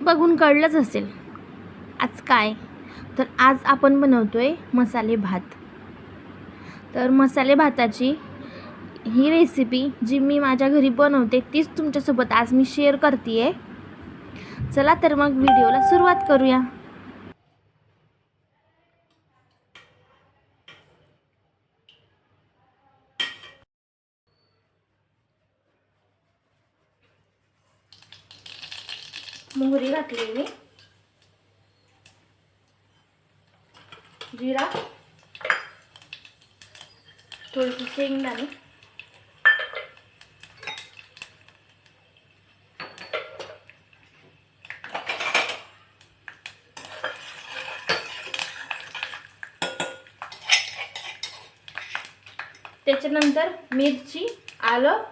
बघून कळलंच असेल. आज काय? तर आज आपण बनवतो आहे मसाले भात. तर मसाले भाताची ही रेसिपी जी मी माझ्या घरी बनवते तीच तुमच्यासोबत आज मी शेअर करते आहे चला तर मग व्हिडिओला सुरुवात करूया. मोहरी घातली मी जिरा. थोडीशी शेंगदाणे त्याच्यानंतर मिरची आलं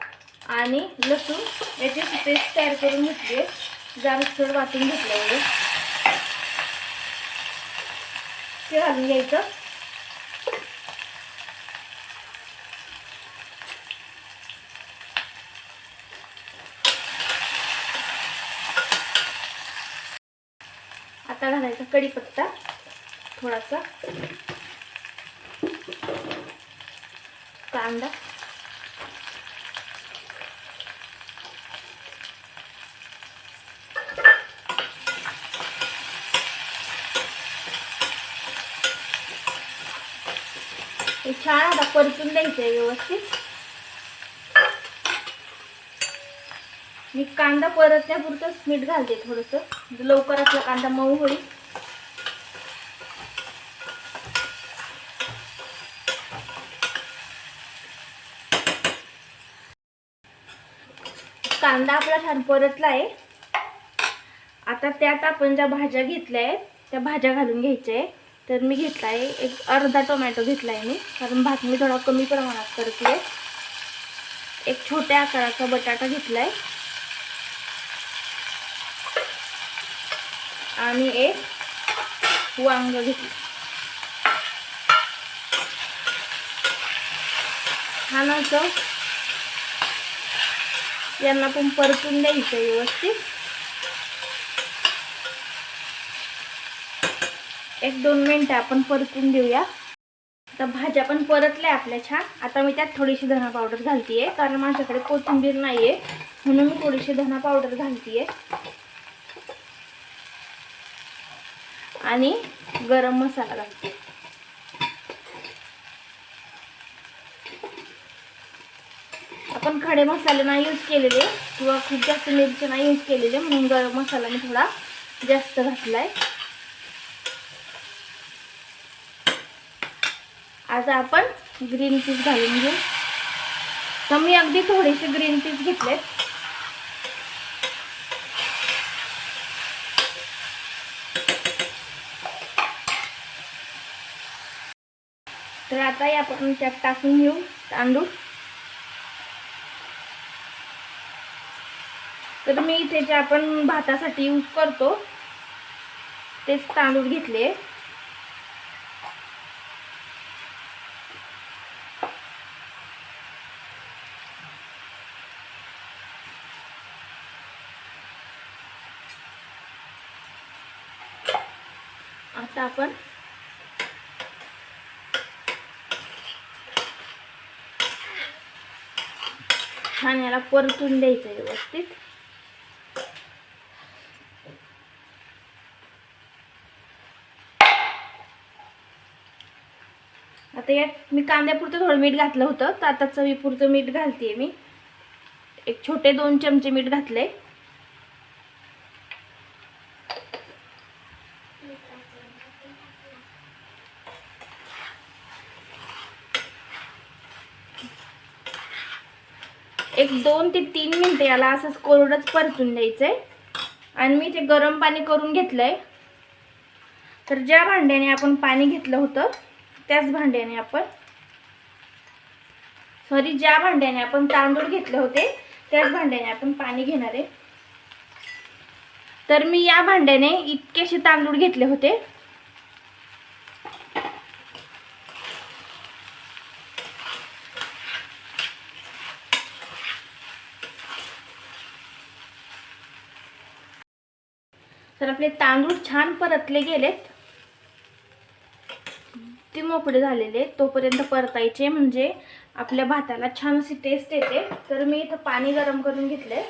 आणि लसूण. याची पेस्ट तयार करून घेतली जारसर वाटून घेतलं एवढं. ते घालून घ्यायचं. आता घालायचा कढीपत्ता थोडासा. कांदा. हे छान आता परतून द्यायचं आहे व्यवस्थित. मी कांदा परतण्यापुरतंच मीठ घालते थोडंसं. म्हणजे लवकर आपला कांदा मऊ होईल. कांदा आपला छान परतला आहे आता त्यात आपण ज्या भाज्या घेतल्या आहेत त्या भाज्या घालून घ्यायच्या आहे तर मी घेतला आहे एक अर्धा टोमॅटो घेतला आहे मी कारण भात मी थोडा कमी प्रमाणात करते एक छोट्या आकाराचा बटाटा घेतला आहे आणि एक वांग घेतलं. छान असं यांना पण परतून द्यायचं व्यवस्थित. एक दोन मिनटं आपण परतून देऊया आता भाज्या पण परतल्या आपल्या छान. आता मी त्यात थोडीशी धना पावडर घालतीये कारण माझ्याकडे कोथिंबीर नाहीये. म्हणून मी थोडीशी धना पावडर घालतीये. आणि गरम मसाला घालते आपण खडे मसाले नाही यूज केलेले किंवा खूप जास्त मिरची नाही यूज केलेले म्हणून गरम मसाला मी थोडा जास्त घातलाय. आज आपण ग्रीन पीस घालून घेऊ. तर मी अगदी थोडेसे ग्रीन पीस घेतलेत. तर आता आपण त्यात टाकून घेऊ तांदूळ. तर मी इथे जे आपण भातासाठी यूज करतो तेच तांदूळ घेतले. आता आपण छान याला परतून द्यायचं व्यवस्थित. आता यात मी कांद्यापुरतं थोडं मीठ घातलं होतं तर आता चवीपुरतं मीठ घालते मी. एक छोटे दोन चमचे मीठ घातले एक दोन ते तीन मिनटं याला असंच कोरडच परतून आहे आणि मी ते गरम पाणी करून घेतलंय. तर ज्या भांड्याने आपण पाणी घेतलं होतं त्याच भांड्याने आपण सॉरी ज्या भांड्याने आपण तांदूळ घेतले होते त्याच भांड्याने आपण पाणी घेणार आहे. तर मी या भांड्याने इतकेसे तांदूळ घेतले होते. तर आपले तांदूळ छान परतले गेलेत. ते मोकळे झालेले आहेत. तोपर्यंत परतायचे म्हणजे आपल्या भाताला छान अशी टेस्ट येते. तर मी इथं पाणी गरम करून घेतले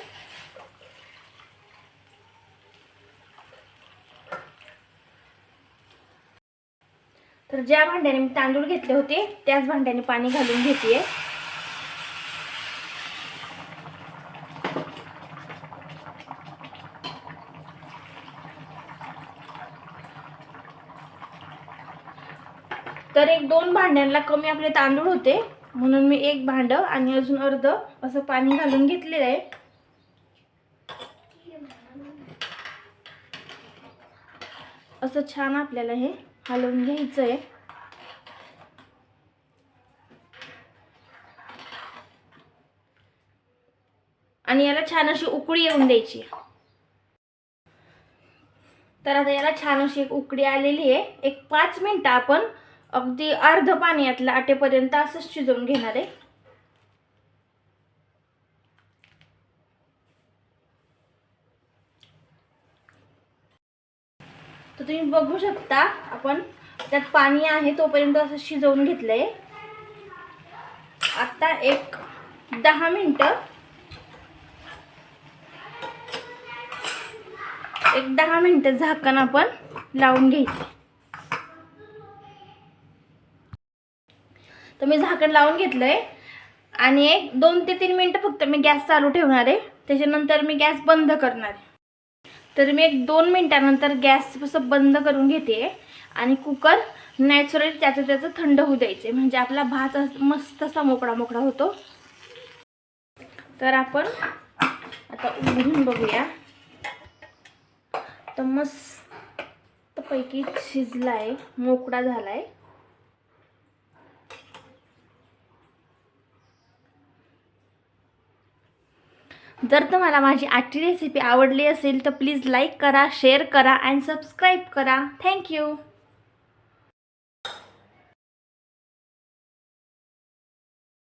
तर ज्या भांड्याने मी तांदूळ घेतले होते त्याच भांड्याने पाणी घालून घेते तर एक दोन भांड्यांना कमी आपले तांदूळ होते. म्हणून मी एक भांड आणि अजून अर्ध असं पाणी घालून घेतलेलं आहे. असं छान आपल्याला हे हलवून घ्यायचं आहे आणि याला छान अशी उकळी येऊन द्यायची. तर आता याला छान अशी एक उकडी आलेली आहे. एक पाच मिनिटं आपण अगदी अर्ध पाणी यातलं आटेपर्यंत असंच शिजवून घेणार आहे. तर तुम्ही बघू शकता आपण त्यात पाणी आहे तोपर्यंत असं शिजवून घेतलंय. आता एक दहा मिनटं. एक दहा मिनटं झाकण आपण लावून घ्यायचं तर मी झाकण लावून घेतलं आहे आणि एक दोन ते तीन मिनटं फक्त मी गॅस चालू ठेवणार आहे. त्याच्यानंतर मी गॅस बंद करणार आहे. तर मी एक दोन मिनटानंतर गॅस असं बंद करून घेते. आणि कुकर नॅचरल त्याचं त्याचं थंड होऊ द्यायचे म्हणजे आपला भात मस्त असा मोकळा मोकळा होतो. तर आपण आता उघडून बघूया. तर मस्त पैकी शिजला आहे मोकळा झाला आहे जर तुम्हाला माझी आजची रेसिपी आवडली असेल तर प्लीज लाईक करा शेअर करा अँड सबस्क्राईब करा. Thank you